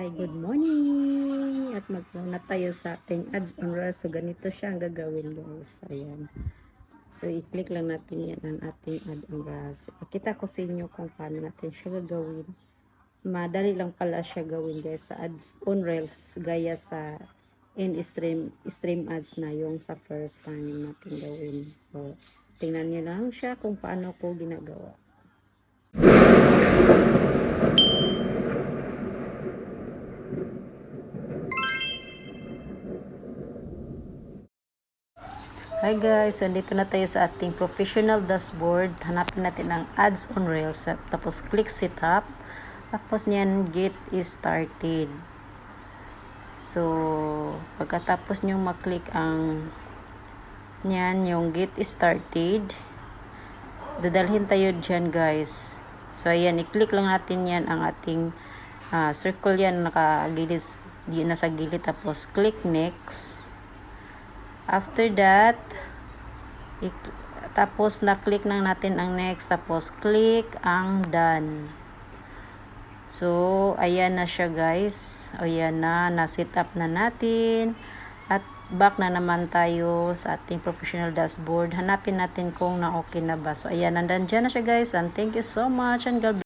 Hi, good morning! At magmuna tayo sa ating ads on. So, ganito siya ang gagawin guys. Ayan. So, i-click lang natin yan ang ating ad on Reels. Ipakita ko sa inyo kung paano natin siya gagawin. Madali lang pala siya gawin guys sa ads on Reels gaya sa in stream stream ads na yung sa first time natin gawin. So, tingnan niyo lang siya kung paano ko ginagawa. Hi guys, so dito na tayo sa ating professional dashboard. Hanapin natin ang ads on Rails. Tapos click setup. Tapos niyan get is started. So, pagkatapos nyo maklik ang niyan yung get is started, dadalhin tayo dyan guys. So, ayan, i-click lang natin yan ang ating ah, circle yan nakagilid nasa gilid tapos click next After that, tapos na-click lang natin ang next, tapos click ang done. So, ayan na siya guys. Ayan na, na-set up na natin. At back na naman tayo sa ating professional dashboard. Hanapin natin kung na-okay na ba. So, ayan, nandan dyan na siya guys. And thank you so much and God.